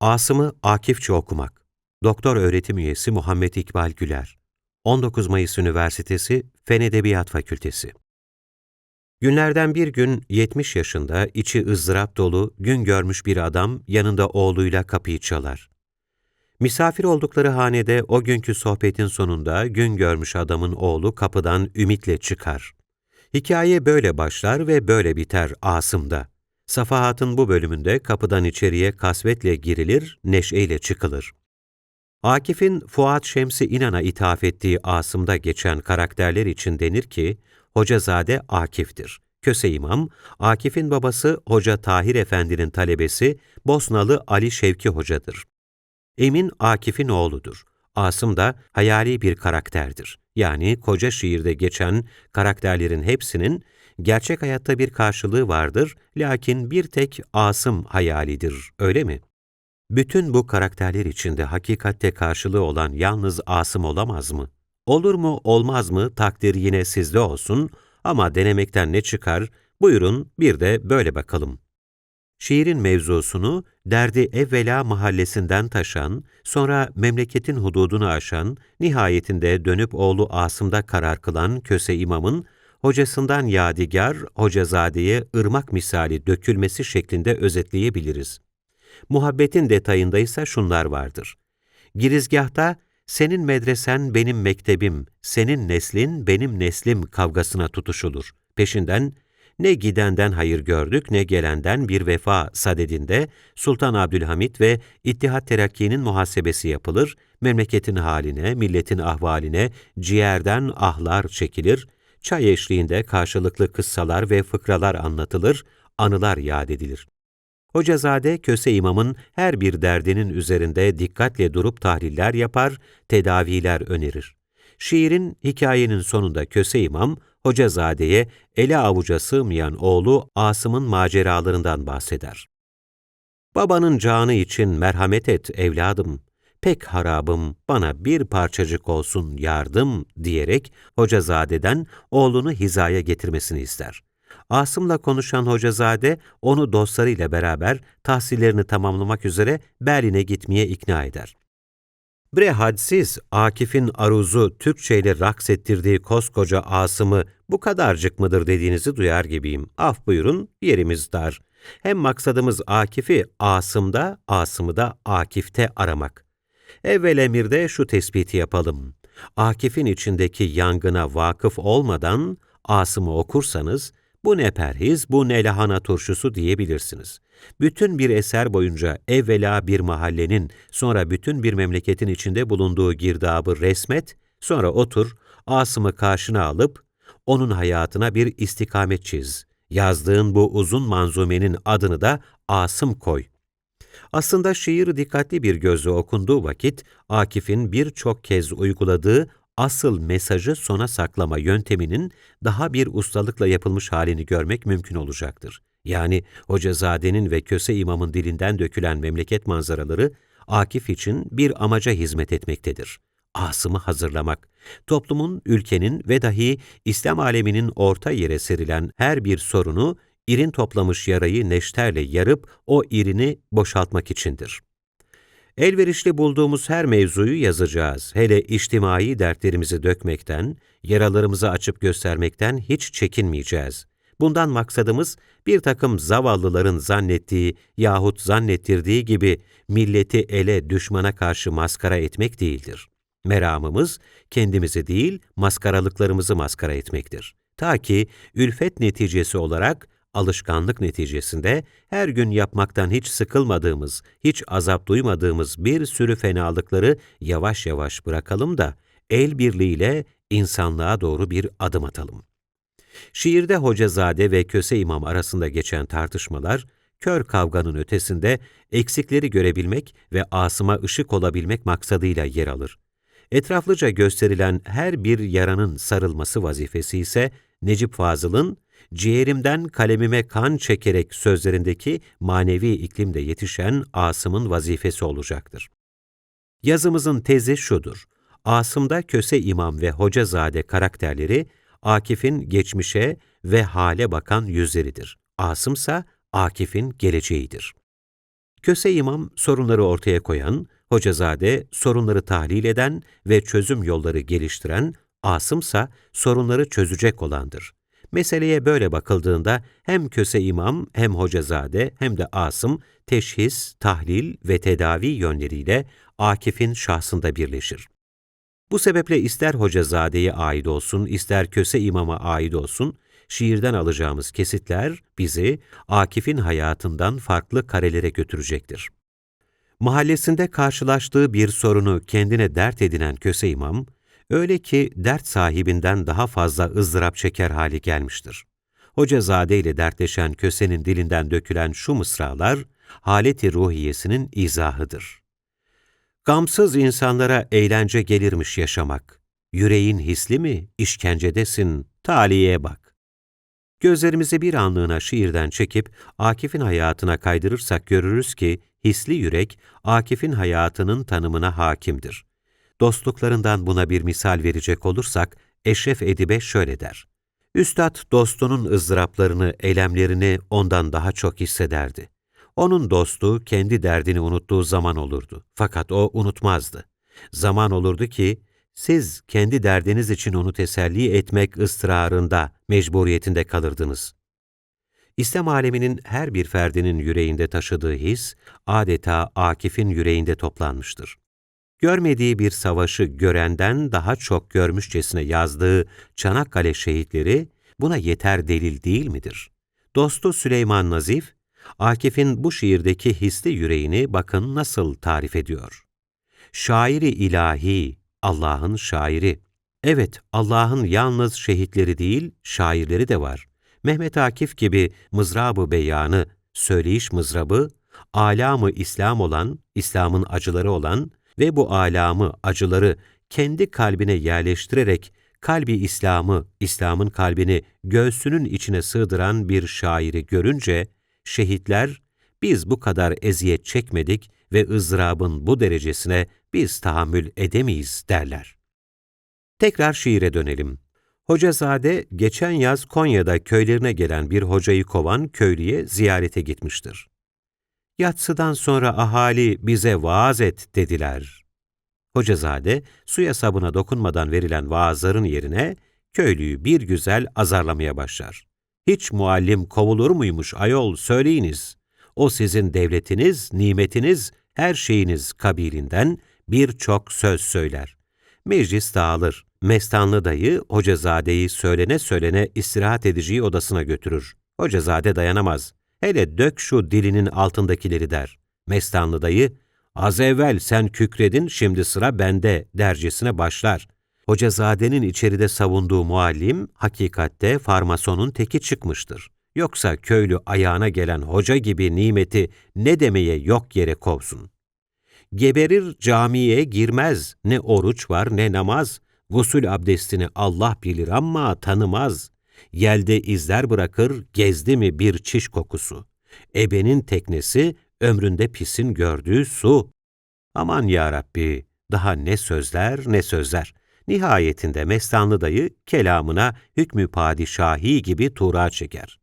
Asım'ı Akifçe okumak. Doktor öğretim üyesi Muhammed İkbal Güler. 19 Mayıs Üniversitesi Fen Edebiyat Fakültesi. Günlerden bir gün 70 yaşında, içi ızdırap dolu, gün görmüş bir adam yanında oğluyla kapıyı çalar. Misafir oldukları hanede o günkü sohbetin sonunda gün görmüş adamın oğlu kapıdan ümitle çıkar. Hikaye böyle başlar ve böyle biter Asım'da. Safahat'ın bu bölümünde kapıdan içeriye kasvetle girilir, neşeyle çıkılır. Akif'in Fuat Şemsi İnan'a ithaf ettiği Asım'da geçen karakterler için denir ki, Hocazade Akif'tir. Köse İmam, Akif'in babası Hoca Tahir Efendi'nin talebesi Bosnalı Ali Şevki Hoca'dır. Emin Akif'in oğludur. Asım da hayali bir karakterdir. Yani koca şiirde geçen karakterlerin hepsinin gerçek hayatta bir karşılığı vardır, lakin bir tek Asım hayalidir, öyle mi? Bütün bu karakterler içinde hakikatte karşılığı olan yalnız Asım olamaz mı? Olur mu, olmaz mı takdir yine sizde olsun ama denemekten ne çıkar? Buyurun bir de böyle bakalım. Şiirin mevzusunu derdi evvela mahallesinden taşan, sonra memleketin hududunu aşan, nihayetinde dönüp oğlu Asım'da karar kılan Köse İmam'ın hocasından yadigar, hocazadeye ırmak misali dökülmesi şeklinde özetleyebiliriz. Muhabbetin detayında ise şunlar vardır. Girizgahta, senin medresen benim mektebim, senin neslin benim neslim kavgasına tutuşulur. Peşinden, ne gidenden hayır gördük ne gelenden bir vefa sadedinde Sultan Abdülhamit ve İttihat Terakki'nin muhasebesi yapılır, memleketin haline, milletin ahvaline ciğerden ahlar çekilir, çay eşliğinde karşılıklı kıssalar ve fıkralar anlatılır, anılar yad edilir. Hocazade, Köse İmam'ın her bir derdinin üzerinde dikkatle durup tahliller yapar, tedaviler önerir. Şiirin, hikayenin sonunda Köse İmam, Hocazade'ye ele avuca sığmayan oğlu Asım'ın maceralarından bahseder. Babanın canı için merhamet et evladım, pek harabım, bana bir parçacık olsun yardım diyerek Hocazade'den oğlunu hizaya getirmesini ister. Asım'la konuşan Hocazade, onu dostlarıyla beraber tahsillerini tamamlamak üzere Berlin'e gitmeye ikna eder. Bre hadsiz, Akif'in aruzu Türkçeyle raks ettirdiği koskoca Asım'ı bu kadarcık mıdır dediğinizi duyar gibiyim. Af buyurun, yerimiz dar. Hem maksadımız Akif'i Asım'da, Asım'ı da Akif'te aramak. Evvel emirde şu tespiti yapalım. Akif'in içindeki yangına vakıf olmadan Asım'ı okursanız, bu ne perhiz, bu ne lahana turşusu diyebilirsiniz. Bütün bir eser boyunca evvela bir mahallenin, sonra bütün bir memleketin içinde bulunduğu girdabı resmet, sonra otur, Asım'ı karşına alıp, onun hayatına bir istikamet çiz. Yazdığın bu uzun manzumenin adını da Asım koy. Aslında şiir dikkatli bir gözle okunduğu vakit, Akif'in birçok kez uyguladığı asıl mesajı sona saklama yönteminin daha bir ustalıkla yapılmış halini görmek mümkün olacaktır. Yani Hocazade'nin ve Köse İmam'ın dilinden dökülen memleket manzaraları Akif için bir amaca hizmet etmektedir. Asım'ı hazırlamak, toplumun, ülkenin ve dahi İslam aleminin orta yere serilen her bir sorunu irin toplamış yarayı neşterle yarıp o irini boşaltmak içindir. Elverişli bulduğumuz her mevzuyu yazacağız. Hele içtimai dertlerimizi dökmekten, yaralarımızı açıp göstermekten hiç çekinmeyeceğiz. Bundan maksadımız bir takım zavallıların zannettiği yahut zannettirdiği gibi milleti ele düşmana karşı maskara etmek değildir. Meramımız kendimizi değil maskaralıklarımızı maskara etmektir. Ta ki ülfet neticesi olarak alışkanlık neticesinde her gün yapmaktan hiç sıkılmadığımız, hiç azap duymadığımız bir sürü fenalıkları yavaş yavaş bırakalım da el birliğiyle insanlığa doğru bir adım atalım. Şiirde Hocazade ve Köse İmam arasında geçen tartışmalar, kör kavganın ötesinde eksikleri görebilmek ve asıma ışık olabilmek maksadıyla yer alır. Etraflıca gösterilen her bir yaranın sarılması vazifesi ise Necip Fazıl'ın ciğerimden kalemime kan çekerek sözlerindeki manevi iklimde yetişen Asım'ın vazifesi olacaktır. Yazımızın tezi şudur. Asım'da Köse İmam ve Hocazade karakterleri Akif'in geçmişe ve hale bakan yüzleridir. Asımsa Akif'in geleceğidir. Köse imam sorunları ortaya koyan, Hocazade sorunları tahlil eden ve çözüm yolları geliştiren, Asımsa sorunları çözecek olandır. Meseleye böyle bakıldığında hem Köse imam hem Hocazade hem de Asım teşhis, tahlil ve tedavi yönleriyle Akif'in şahsında birleşir. Bu sebeple ister Hocazade'ye ait olsun, ister Köse imama ait olsun, şiirden alacağımız kesitler bizi Akif'in hayatından farklı karelere götürecektir. Mahallesinde karşılaştığı bir sorunu kendine dert edinen Köse imam, öyle ki dert sahibinden daha fazla ızdırap çeker hali gelmiştir. Hocazade ile dertleşen Köse'nin dilinden dökülen şu mısralar, haleti ruhiyesinin izahıdır. Gamsız insanlara eğlence gelirmiş yaşamak. Yüreğin hisli mi, işkencedesin, taliye bak. Gözlerimizi bir anlığına şiirden çekip Akif'in hayatına kaydırırsak görürüz ki hisli yürek Akif'in hayatının tanımına hakimdir. Dostluklarından buna bir misal verecek olursak Eşref Edibe şöyle der. Üstad dostunun ızdıraplarını, eylemlerini ondan daha çok hissederdi. Onun dostu kendi derdini unuttuğu zaman olurdu. Fakat o unutmazdı. Zaman olurdu ki siz kendi derdiniz için onu teselli etmek ısrarında, mecburiyetinde kalırdınız. İslam aleminin her bir ferdinin yüreğinde taşıdığı his, adeta Akif'in yüreğinde toplanmıştır. Görmediği bir savaşı görenden daha çok görmüşçesine yazdığı Çanakkale şehitleri buna yeter delil değil midir? Dostu Süleyman Nazif, Akif'in bu şiirdeki hisli yüreğini bakın nasıl tarif ediyor. Şairi ilahi, Allah'ın şairi. Evet, Allah'ın yalnız şehitleri değil, şairleri de var. Mehmet Akif gibi mızrabı beyanı, söyleyiş mızrabı, alamı İslam olan, İslam'ın acıları olan ve bu alamı, acıları kendi kalbine yerleştirerek kalbi İslam'ı, İslam'ın kalbini göğsünün içine sığdıran bir şairi görünce, şehitler, biz bu kadar eziyet çekmedik ve ızdırabın bu derecesine biz tahammül edemeyiz derler. Tekrar şiire dönelim. Hocazade geçen yaz Konya'da köylerine gelen bir hocayı kovan köylüye ziyarete gitmiştir. Yatsıdan sonra ahali bize vaaz et dediler. Hocazade suya sabuna dokunmadan verilen vaazların yerine köylüyü bir güzel azarlamaya başlar. Hiç muallim kovulur muymuş ayol söyleyiniz. O sizin devletiniz, nimetiniz, her şeyiniz kabilinden birçok söz söyler. Meclis dağılır. Mestanlı dayı Hocazade'yi söylene söylene istirahat edeceği odasına götürür. Hocazade dayanamaz. Hele dök şu dilinin altındakileri der. Mestanlı dayı, az evvel sen kükredin şimdi sıra bende dercesine başlar. Hocazade'nin içeride savunduğu muallim, hakikatte farmasonun teki çıkmıştır. Yoksa köylü ayağına gelen hoca gibi nimeti ne demeye yok yere kovsun. Geberir camiye girmez, ne oruç var ne namaz, gusül abdestini Allah bilir ama tanımaz. Yelde izler bırakır, gezdi mi bir çiş kokusu. Ebenin teknesi, ömründe pisin gördüğü su. Aman ya Rabbi, daha ne sözler ne sözler. Nihayetinde Mestanlı dayı kelamına hükmü padişahi gibi tuğra çeker.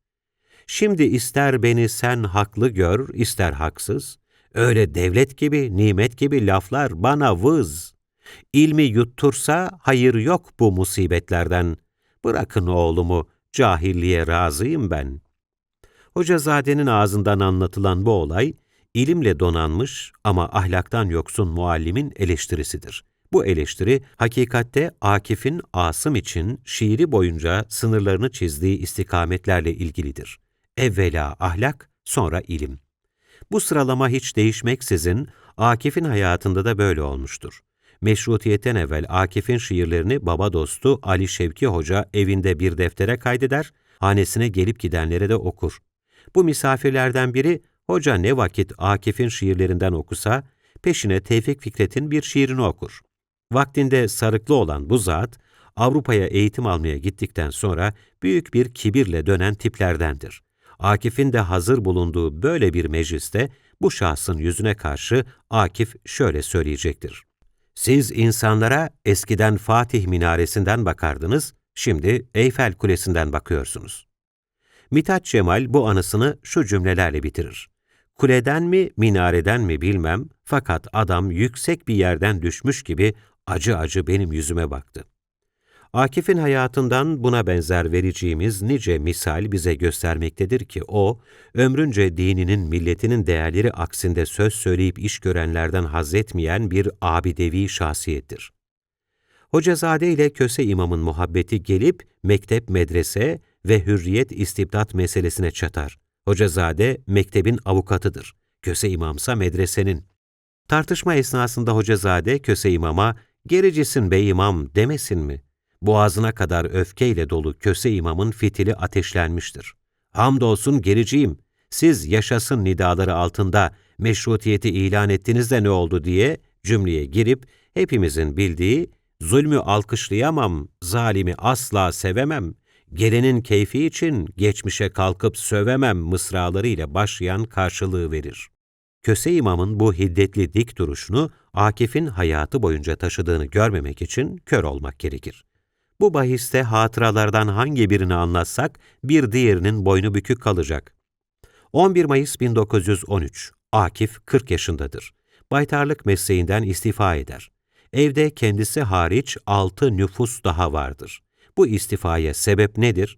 Şimdi ister beni sen haklı gör, ister haksız. Öyle devlet gibi, nimet gibi laflar bana vız. İlmi yuttursa hayır yok bu musibetlerden. Bırakın oğlumu, cahilliğe razıyım ben. Hocazade'nin ağzından anlatılan bu olay, ilimle donanmış ama ahlaktan yoksun muallimin eleştirisidir. Bu eleştiri, hakikatte Akif'in Asım için şiiri boyunca sınırlarını çizdiği istikametlerle ilgilidir. Evvela ahlak, sonra ilim. Bu sıralama hiç değişmeksizin Akif'in hayatında da böyle olmuştur. Meşrutiyetten evvel Akif'in şiirlerini baba dostu Ali Şevki Hoca evinde bir deftere kaydeder, hanesine gelip gidenlere de okur. Bu misafirlerden biri, hoca ne vakit Akif'in şiirlerinden okusa, peşine Tevfik Fikret'in bir şiirini okur. Vaktinde sarıklı olan bu zat, Avrupa'ya eğitim almaya gittikten sonra büyük bir kibirle dönen tiplerdendir. Akif'in de hazır bulunduğu böyle bir mecliste bu şahsın yüzüne karşı Akif şöyle söyleyecektir. Siz insanlara eskiden Fatih minaresinden bakardınız, şimdi Eyfel Kulesi'nden bakıyorsunuz. Mithat Cemal bu anısını şu cümlelerle bitirir. Kuleden mi, minareden mi bilmem fakat adam yüksek bir yerden düşmüş gibi acı acı benim yüzüme baktı. Akif'in hayatından buna benzer vereceğimiz nice misal bize göstermektedir ki o, ömrünce dininin, milletinin değerleri aksinde söz söyleyip iş görenlerden haz etmeyen bir abidevi şahsiyettir. Hocazade ile Köse imamın muhabbeti gelip mektep, medrese ve hürriyet istibdat meselesine çatar. Hocazade mektebin avukatıdır. Köse imamsa medresenin. Tartışma esnasında Hocazade Köse imama gericisin bey imam demesin mi? Boğazına kadar öfkeyle dolu Köse imamın fitili ateşlenmiştir. Hamdolsun gericiyim. Siz yaşasın nidaları altında meşrutiyeti ilan ettiniz de ne oldu diye cümleye girip hepimizin bildiği zulmü alkışlayamam, zalimi asla sevemem, gelenin keyfi için geçmişe kalkıp sövemem mısralarıyla başlayan karşılığı verir. Köse imamın bu hiddetli dik duruşunu Akif'in hayatı boyunca taşıdığını görmemek için kör olmak gerekir. Bu bahiste hatıralardan hangi birini anlatsak bir diğerinin boynu bükük kalacak. 11 Mayıs 1913 Akif 40 yaşındadır. Baytarlık mesleğinden istifa eder. Evde kendisi hariç altı nüfus daha vardır. Bu istifaya sebep nedir?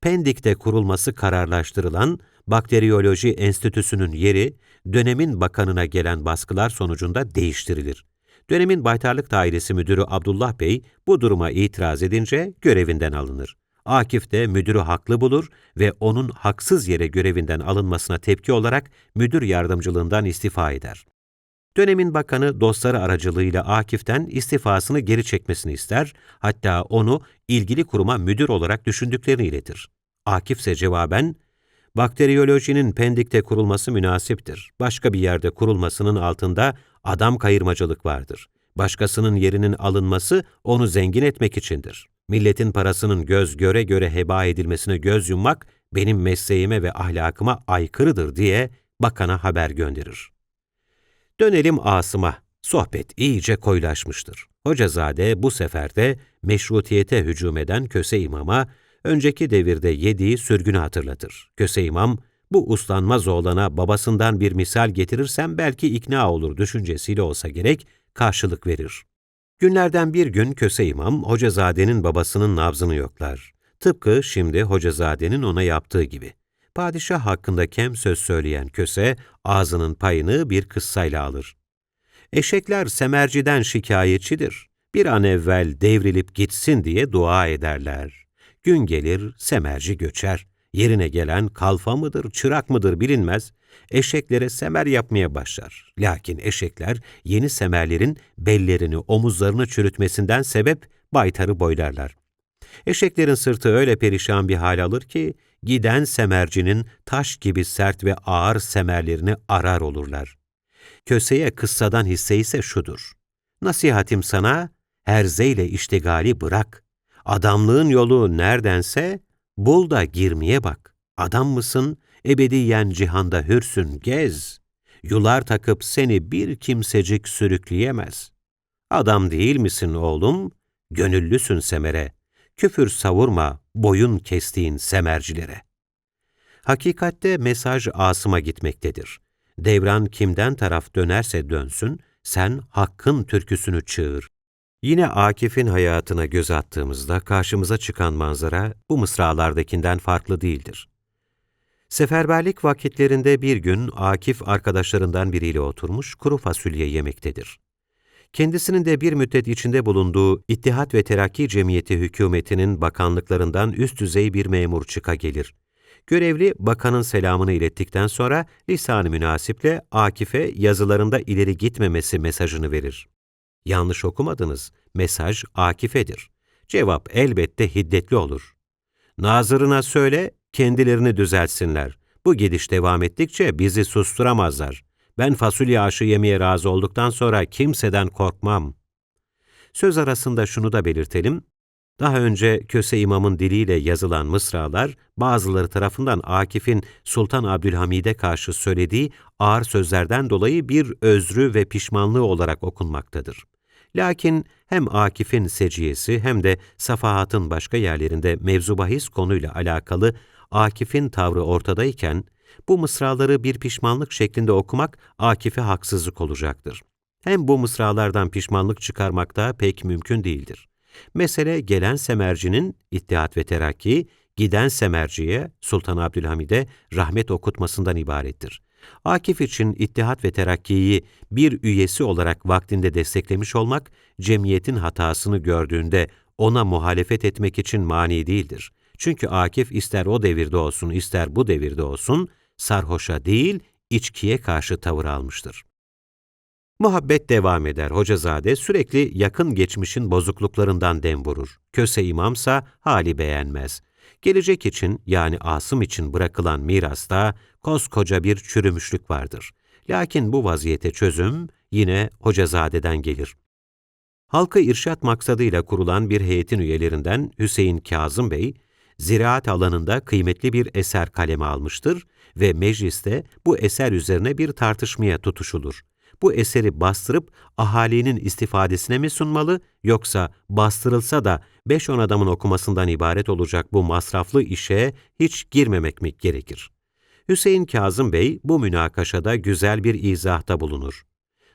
Pendik'te kurulması kararlaştırılan Bakteriyoloji Enstitüsü'nün yeri dönemin bakanına gelen baskılar sonucunda değiştirilir. Dönemin Baytarlık Dairesi Müdürü Abdullah Bey bu duruma itiraz edince görevinden alınır. Akif de müdürü haklı bulur ve onun haksız yere görevinden alınmasına tepki olarak müdür yardımcılığından istifa eder. Dönemin bakanı dostları aracılığıyla Akif'ten istifasını geri çekmesini ister, hatta onu ilgili kuruma müdür olarak düşündüklerini iletir. Akif ise cevaben, bakteriyolojinin Pendik'te kurulması münasiptir. Başka bir yerde kurulmasının altında adam kayırmacılık vardır. Başkasının yerinin alınması onu zengin etmek içindir. Milletin parasının göz göre göre heba edilmesine göz yummak benim mesleğime ve ahlakıma aykırıdır diye bakana haber gönderir. Dönelim Asım'a. Sohbet iyice koyulaşmıştır. Hocazade bu sefer de meşrutiyete hücum eden Köse İmam'a önceki devirde yediği sürgünü hatırlatır. Köse İmam, bu uslanmaz oğlana babasından bir misal getirirsem belki ikna olur düşüncesiyle olsa gerek, karşılık verir. Günlerden bir gün Köse İmam, Hocazade'nin babasının nabzını yoklar. Tıpkı şimdi Hocazade'nin ona yaptığı gibi. Padişah hakkında kem söz söyleyen köse, ağzının payını bir kıssayla alır. Eşekler semerciden şikayetçidir. Bir an evvel devrilip gitsin diye dua ederler. Gün gelir, semerci göçer. Yerine gelen kalfa mıdır, çırak mıdır bilinmez. Eşeklere semer yapmaya başlar. Lakin eşekler yeni semerlerin bellerini, omuzlarını çürütmesinden sebep baytarı boylarlar. Eşeklerin sırtı öyle perişan bir hal alır ki, giden semercinin taş gibi sert ve ağır semerlerini arar olurlar. Köseye kıssadan hisse ise şudur. Nasihatim sana, herzeyle iştigali bırak. Adamlığın yolu neredense, bul da girmeye bak. Adam mısın, ebediyen cihanda hürsün, gez. Yular takıp seni bir kimsecik sürükleyemez. Adam değil misin oğlum? Gönüllüsün semere. Küfür savurma, boyun kestiğin semercilere. Hakikatte mesaj Asım'a gitmektedir. Devran kimden taraf dönerse dönsün, sen hakkın türküsünü çığır. Yine Akif'in hayatına göz attığımızda karşımıza çıkan manzara bu mısralardakinden farklı değildir. Seferberlik vakitlerinde bir gün Akif arkadaşlarından biriyle oturmuş kuru fasulye yemektedir. Kendisinin de bir müddet içinde bulunduğu İttihat ve Terakki Cemiyeti hükümetinin bakanlıklarından üst düzey bir memur çıka gelir. Görevli bakanın selamını ilettikten sonra lisan-ı münasiple Akif'e yazılarında ileri gitmemesi mesajını verir. Yanlış okumadınız, mesaj Akif'edir. Cevap elbette hiddetli olur. Nazırına söyle, kendilerini düzeltsinler. Bu gidiş devam ettikçe bizi susturamazlar. Ben fasulye aşı yemeye razı olduktan sonra kimseden korkmam. Söz arasında şunu da belirtelim. Daha önce Köse İmam'ın diliyle yazılan mısralar, bazıları tarafından Akif'in Sultan Abdülhamid'e karşı söylediği ağır sözlerden dolayı bir özrü ve pişmanlığı olarak okunmaktadır. Lakin hem Akif'in seciyesi hem de safahatın başka yerlerinde mevzu bahis konuyla alakalı Akif'in tavrı ortadayken, Bu mısraları bir pişmanlık şeklinde okumak Akif'e haksızlık olacaktır. Hem bu mısralardan pişmanlık çıkarmak da pek mümkün değildir. Mesele gelen semercinin İttihat ve Terakki, giden semerciye Sultan Abdülhamid'e rahmet okutmasından ibarettir. Akif için İttihat ve Terakki'yi bir üyesi olarak vaktinde desteklemiş olmak, cemiyetin hatasını gördüğünde ona muhalefet etmek için mani değildir. Çünkü Akif ister o devirde olsun ister bu devirde olsun, sarhoşa değil, içkiye karşı tavır almıştır. Muhabbet devam eder. Hocazade sürekli yakın geçmişin bozukluklarından dem vurur. Köse imamsa hali beğenmez. Gelecek için yani Asım için bırakılan mirasta koskoca bir çürümüşlük vardır. Lakin bu vaziyete çözüm yine Hocazade'den gelir. Halkı irşat maksadıyla kurulan bir heyetin üyelerinden Hüseyin Kazım Bey, ziraat alanında kıymetli bir eser kaleme almıştır ve mecliste bu eser üzerine bir tartışmaya tutuşulur. Bu eseri bastırıp ahalinin istifadesine mi sunmalı yoksa bastırılsa da 5-10 adamın okumasından ibaret olacak bu masraflı işe hiç girmemek mi gerekir? Hüseyin Kazım Bey bu münakaşada güzel bir izahta bulunur.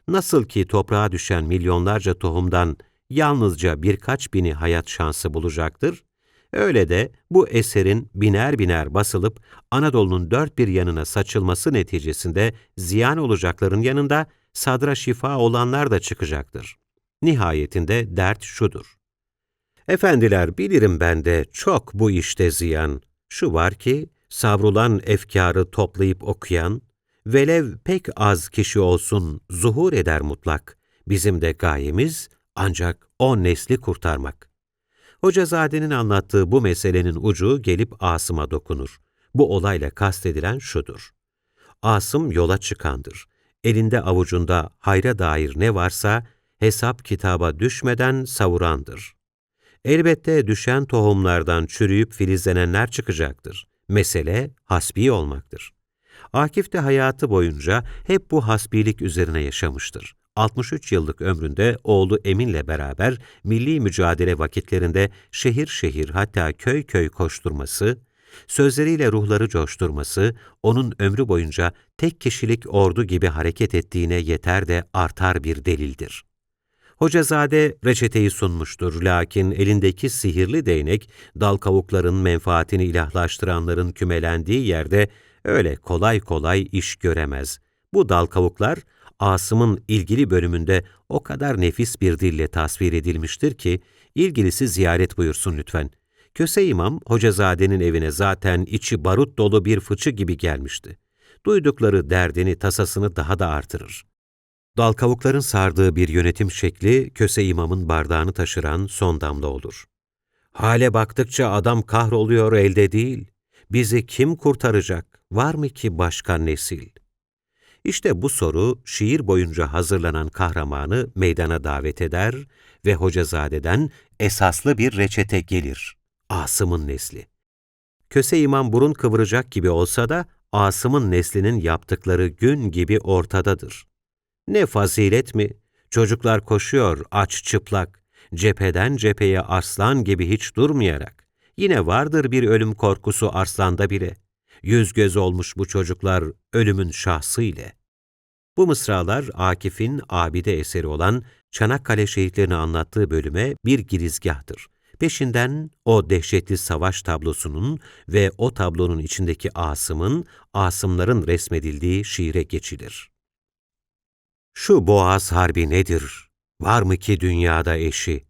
Nasıl ki toprağa düşen milyonlarca tohumdan yalnızca birkaç bini hayat şansı bulacaktır, öyle de bu eserin biner biner basılıp Anadolu'nun dört bir yanına saçılması neticesinde ziyan olacakların yanında sadra şifa olanlar da çıkacaktır. Nihayetinde dert şudur. Efendiler bilirim ben de çok bu işte ziyan. Şu var ki, savrulan efkarı toplayıp okuyan, velev pek az kişi olsun zuhur eder mutlak. Bizim de gayemiz ancak o nesli kurtarmak. Hocazade'nin anlattığı bu meselenin ucu gelip Asım'a dokunur. Bu olayla kastedilen şudur. Asım yola çıkandır. Elinde avucunda hayra dair ne varsa hesap kitaba düşmeden savurandır. Elbette düşen tohumlardan çürüyüp filizlenenler çıkacaktır. Mesele hasbi olmaktır. Akif de hayatı boyunca hep bu hasbilik üzerine yaşamıştır. 63 yıllık ömründe oğlu Emin'le beraber milli mücadele vakitlerinde şehir şehir hatta köy köy koşturması, sözleriyle ruhları coşturması, onun ömrü boyunca tek kişilik ordu gibi hareket ettiğine yeter de artar bir delildir. Hocazade reçeteyi sunmuştur lakin elindeki sihirli değnek dal kavukların menfaatini ilahlaştıranların kümelendiği yerde öyle kolay kolay iş göremez. Bu dal kavuklar Asım'ın ilgili bölümünde o kadar nefis bir dille tasvir edilmiştir ki ilgilisi ziyaret buyursun lütfen. Köse İmam Hocazade'nin evine zaten içi barut dolu bir fıçı gibi gelmişti. Duydukları derdini, tasasını daha da artırır. Dal kavukların sardığı bir yönetim şekli, Köse İmam'ın bardağını taşıran son damla olur. Hale baktıkça adam kahroluyor elde değil. Bizi kim kurtaracak? Var mı ki başka nesil? İşte bu soru şiir boyunca hazırlanan kahramanı meydana davet eder ve Hocazade'den esaslı bir reçete gelir. Asım'ın nesli. Köse İmam burun kıvıracak gibi olsa da Asım'ın neslinin yaptıkları gün gibi ortadadır. Ne fazilet mi? Çocuklar koşuyor aç çıplak, cepheden cepheye arslan gibi hiç durmayarak. Yine vardır bir ölüm korkusu arslanda bile. Yüz göz olmuş bu çocuklar ölümün şahsı ile. Bu mısralar Akif'in abide eseri olan Çanakkale şehitlerini anlattığı bölüme bir girizgahtır. Peşinden o dehşetli savaş tablosunun ve o tablonun içindeki Asım'ın, Asımların resmedildiği şiire geçilir. Şu Boğaz Harbi nedir? Var mı ki dünyada eşi?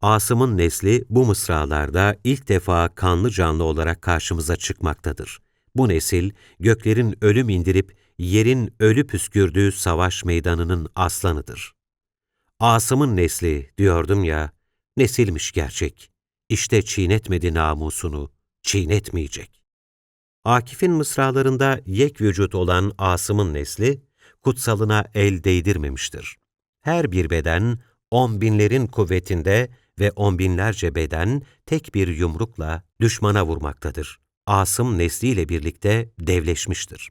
Asım'ın nesli bu mısralarda ilk defa kanlı canlı olarak karşımıza çıkmaktadır. Bu nesil, göklerin ölüm indirip yerin ölü püskürdüğü savaş meydanının aslanıdır. Asım'ın nesli diyordum ya, nesilmiş gerçek. İşte çiğnetmedi namusunu, çiğnetmeyecek. Akif'in mısralarında yek vücut olan Asım'ın nesli, kutsalına el değdirmemiştir. Her bir beden, on binlerin kuvvetinde ve on binlerce beden tek bir yumrukla düşmana vurmaktadır. Asım nesliyle birlikte devleşmiştir.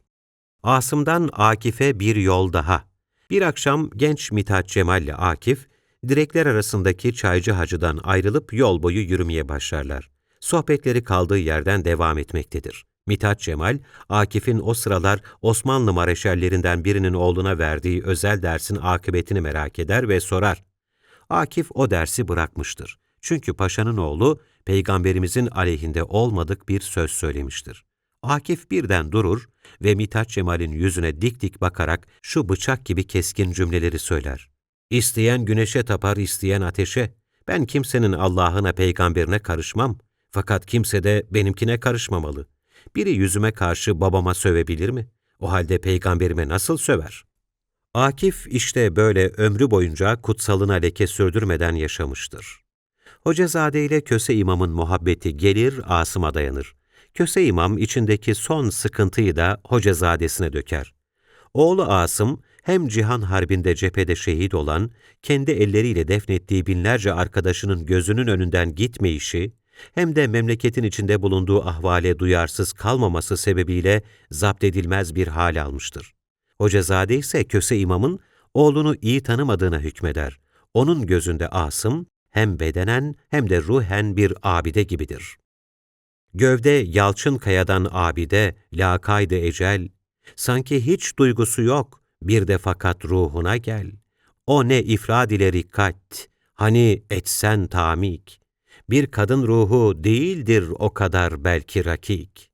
Asım'dan Akif'e bir yol daha. Bir akşam genç Mithat Cemal ile Akif, direkler arasındaki Çaycı Hacı'dan ayrılıp yol boyu yürümeye başlarlar. Sohbetleri kaldığı yerden devam etmektedir. Mithat Cemal, Akif'in o sıralar Osmanlı mareşallerinden birinin oğluna verdiği özel dersin akıbetini merak eder ve sorar. Akif o dersi bırakmıştır. Çünkü paşanın oğlu, peygamberimizin aleyhinde olmadık bir söz söylemiştir. Akif birden durur ve Mithat Cemal'in yüzüne dik dik bakarak şu bıçak gibi keskin cümleleri söyler. İsteyen güneşe tapar, isteyen ateşe. Ben kimsenin Allah'ına, peygamberine karışmam. Fakat kimse de benimkine karışmamalı. Biri yüzüme karşı babama sövebilir mi? O halde peygamberime nasıl söver? Akif işte böyle ömrü boyunca kutsalına leke sürdürmeden yaşamıştır. Hocazade ile Köse İmam'ın muhabbeti gelir, Asım'a dayanır. Köse İmam içindeki son sıkıntıyı da Hocazadesine döker. Oğlu Asım, hem Cihan Harbi'nde cephede şehit olan, kendi elleriyle defnettiği binlerce arkadaşının gözünün önünden gitmeyişi, hem de memleketin içinde bulunduğu ahvale duyarsız kalmaması sebebiyle zapt edilmez bir hal almıştır. Hocazade ise Köse İmam'ın oğlunu iyi tanımadığına hükmeder. Onun gözünde Asım hem bedenen hem de ruhen bir abide gibidir. Gövde yalçın kayadan abide, lakaydı ecel, sanki hiç duygusu yok, bir de fakat ruhuna gel. O ne ifrad ile rikkat, hani etsen tamik, bir kadın ruhu değildir o kadar belki rakik.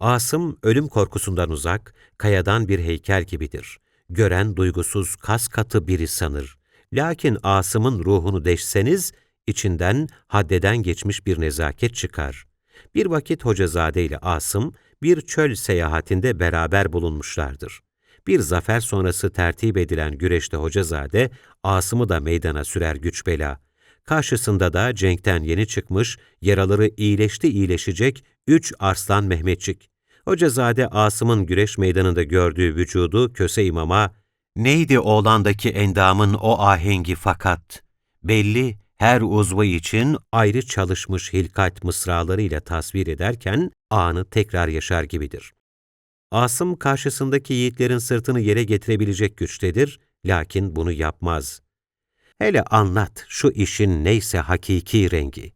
Asım ölüm korkusundan uzak, kayadan bir heykel gibidir. Gören duygusuz, kas katı biri sanır. Lakin Asım'ın ruhunu deşseniz, içinden haddeden geçmiş bir nezaket çıkar. Bir vakit Hocazade ile Asım, bir çöl seyahatinde beraber bulunmuşlardır. Bir zafer sonrası tertip edilen güreşte Hocazade, Asım'ı da meydana sürer güç bela. Karşısında da cenkten yeni çıkmış, yaraları iyileşti iyileşecek üç Arslan Mehmetçik. Hocazade Asım'ın güreş meydanında gördüğü vücudu Köse İmam'a, ''Neydi oğlandaki endamın o ahengi fakat? Belli, her uzvu için ayrı çalışmış hilkat mısralarıyla tasvir ederken anı tekrar yaşar gibidir. Asım karşısındaki yiğitlerin sırtını yere getirebilecek güçtedir, lakin bunu yapmaz. Hele anlat şu işin neyse hakiki rengi.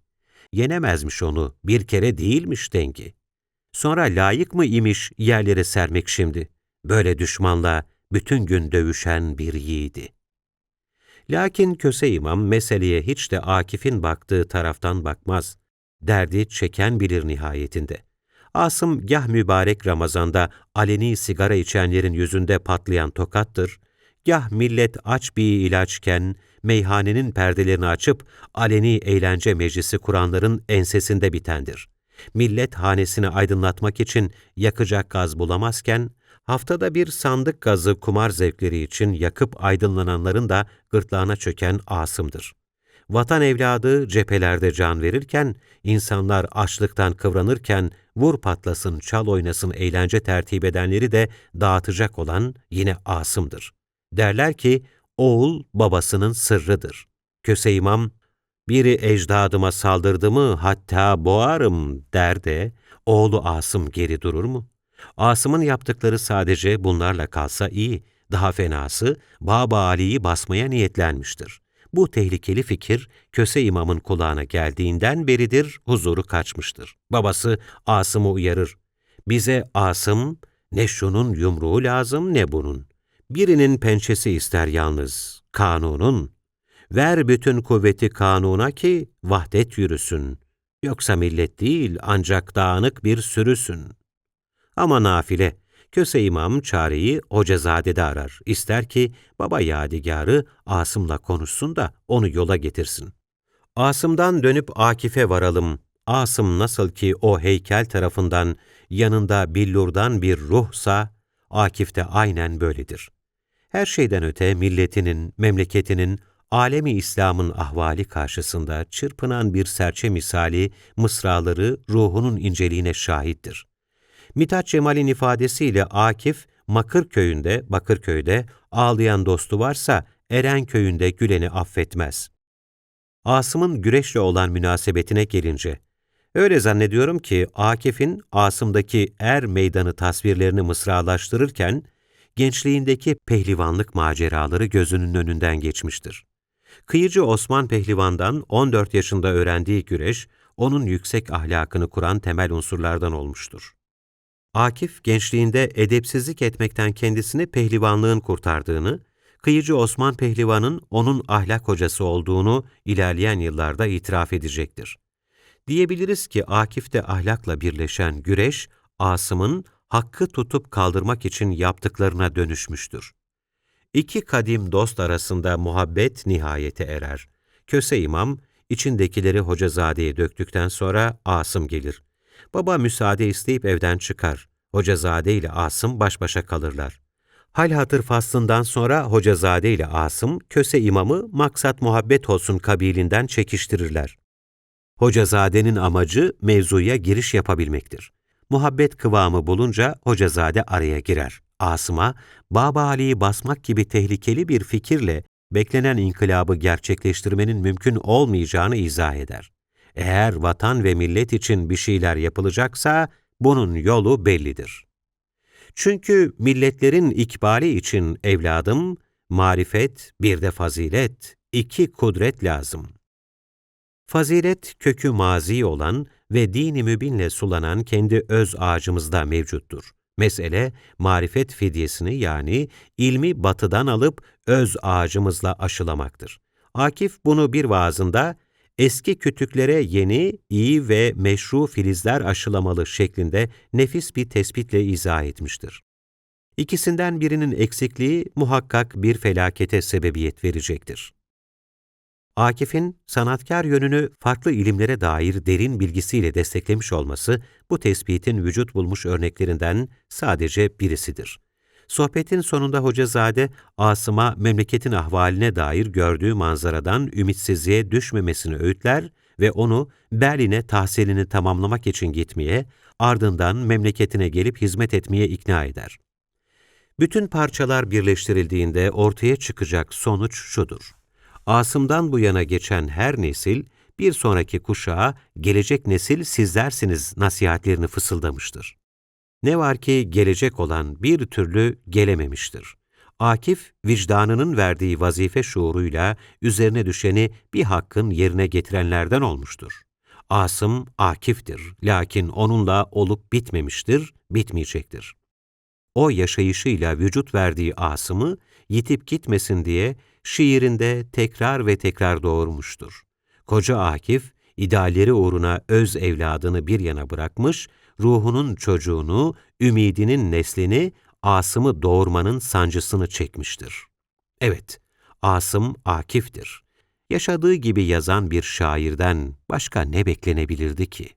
Yenemezmiş onu, bir kere değilmiş dengi. Sonra layık mı imiş yerlere sermek şimdi? Böyle düşmanla bütün gün dövüşen bir yiğidi. Lakin Köse İmam meseleye hiç de Akif'in baktığı taraftan bakmaz. Derdi çeken bilir nihayetinde. Asım gah mübarek Ramazan'da aleni sigara içenlerin yüzünde patlayan tokattır, gah millet aç bir ilaçken meyhanenin perdelerini açıp aleni eğlence meclisi kuranların ensesinde bitendir. Millet hanesini aydınlatmak için yakacak gaz bulamazken, haftada bir sandık gazı kumar zevkleri için yakıp aydınlananların da gırtlağına çöken Asım'dır. Vatan evladı cephelerde can verirken, insanlar açlıktan kıvranırken vur patlasın, çal oynasın eğlence tertip edenleri de dağıtacak olan yine Asım'dır. Derler ki, oğul babasının sırrıdır. Köse İmam, biri ecdadıma saldırdı mı hatta boğarım der de, oğlu Asım geri durur mu? Asım'ın yaptıkları sadece bunlarla kalsa iyi, daha fenası Baba Ali'yi basmaya niyetlenmiştir. Bu tehlikeli fikir Köse İmam'ın kulağına geldiğinden beridir huzuru kaçmıştır. Babası Asım'ı uyarır. Bize Asım ne şunun yumruğu lazım ne bunun. Birinin pençesi ister yalnız, kanunun. Ver bütün kuvveti kanuna ki vahdet yürüsün. Yoksa millet değil ancak dağınık bir sürüsün. Ama nafile, Köse İmam çareyi Hocazade'de arar. İster ki baba yadigarı Asım'la konuşsun da onu yola getirsin. Asım'dan dönüp Akif'e varalım. Asım nasıl ki o heykel tarafından yanında billurdan bir ruhsa, Akif de aynen böyledir. Her şeyden öte milletinin, memleketinin, alemi İslam'ın ahvali karşısında çırpınan bir serçe misali mısraları ruhunun inceliğine şahittir. Mithat Cemal'in ifadesiyle Akif, Makır köyünde, Bakırköy'de ağlayan dostu varsa Eren köyünde güleni affetmez. Asım'ın güreşle olan münasebetine gelince, öyle zannediyorum ki Akif'in Asım'daki er meydanı tasvirlerini mısralaştırırken, gençliğindeki pehlivanlık maceraları gözünün önünden geçmiştir. Kıyıcı Osman Pehlivan'dan 14 yaşında öğrendiği güreş, onun yüksek ahlakını kuran temel unsurlardan olmuştur. Akif gençliğinde edepsizlik etmekten kendisini pehlivanlığın kurtardığını, kıyıcı Osman Pehlivan'ın onun ahlak hocası olduğunu ilerleyen yıllarda itiraf edecektir. Diyebiliriz ki Akif'te ahlakla birleşen güreş, Asım'ın hakkı tutup kaldırmak için yaptıklarına dönüşmüştür. İki kadim dost arasında muhabbet nihayete erer. Köse imam, içindekileri Hocazade'ye döktükten sonra Asım gelir. Baba müsaade isteyip evden çıkar. Hocazade ile Asım baş başa kalırlar. Hal hatır faslından sonra Hocazade ile Asım, Köse imamı maksat muhabbet olsun kabilinden çekiştirirler. Hocazade'nin amacı mevzuya giriş yapabilmektir. Muhabbet kıvamı bulunca Hocazade araya girer. Asım'a, Baba Ali'yi basmak gibi tehlikeli bir fikirle beklenen inkılabı gerçekleştirmenin mümkün olmayacağını izah eder. Eğer vatan ve millet için bir şeyler yapılacaksa, bunun yolu bellidir. Çünkü milletlerin ikbali için evladım, marifet, bir de fazilet, iki kudret lazım. Fazilet, kökü mazi olan ve dini mübinle sulanan kendi öz ağacımızda mevcuttur. Mesele, marifet fidyesini yani ilmi batıdan alıp öz ağacımızla aşılamaktır. Akif bunu bir vaazında, eski kütüklere yeni, iyi ve meşru filizler aşılamalı şeklinde nefis bir tespitle izah etmiştir. İkisinden birinin eksikliği muhakkak bir felakete sebebiyet verecektir. Akif'in sanatkar yönünü farklı ilimlere dair derin bilgisiyle desteklemiş olması bu tespitin vücut bulmuş örneklerinden sadece birisidir. Sohbetin sonunda Hocazade, Asım'a memleketin ahvaline dair gördüğü manzaradan ümitsizliğe düşmemesini öğütler ve onu Berlin'e tahsilini tamamlamak için gitmeye, ardından memleketine gelip hizmet etmeye ikna eder. Bütün parçalar birleştirildiğinde ortaya çıkacak sonuç şudur. Asım'dan bu yana geçen her nesil, bir sonraki kuşağa gelecek nesil sizlersiniz nasihatlerini fısıldamıştır. Ne var ki gelecek olan bir türlü gelememiştir. Akif, vicdanının verdiği vazife şuuruyla üzerine düşeni bir hakkın yerine getirenlerden olmuştur. Asım, Akif'tir. Lakin onunla olup bitmemiştir, bitmeyecektir. O yaşayışıyla vücut verdiği Asım'ı, yitip gitmesin diye şiirinde tekrar ve tekrar doğurmuştur. Koca Akif, idealleri uğruna öz evladını bir yana bırakmış, ruhunun çocuğunu, ümidinin neslini, Asım'ı doğurmanın sancısını çekmiştir. Evet, Asım Akif'tir. Yaşadığı gibi yazan bir şairden başka ne beklenebilirdi ki?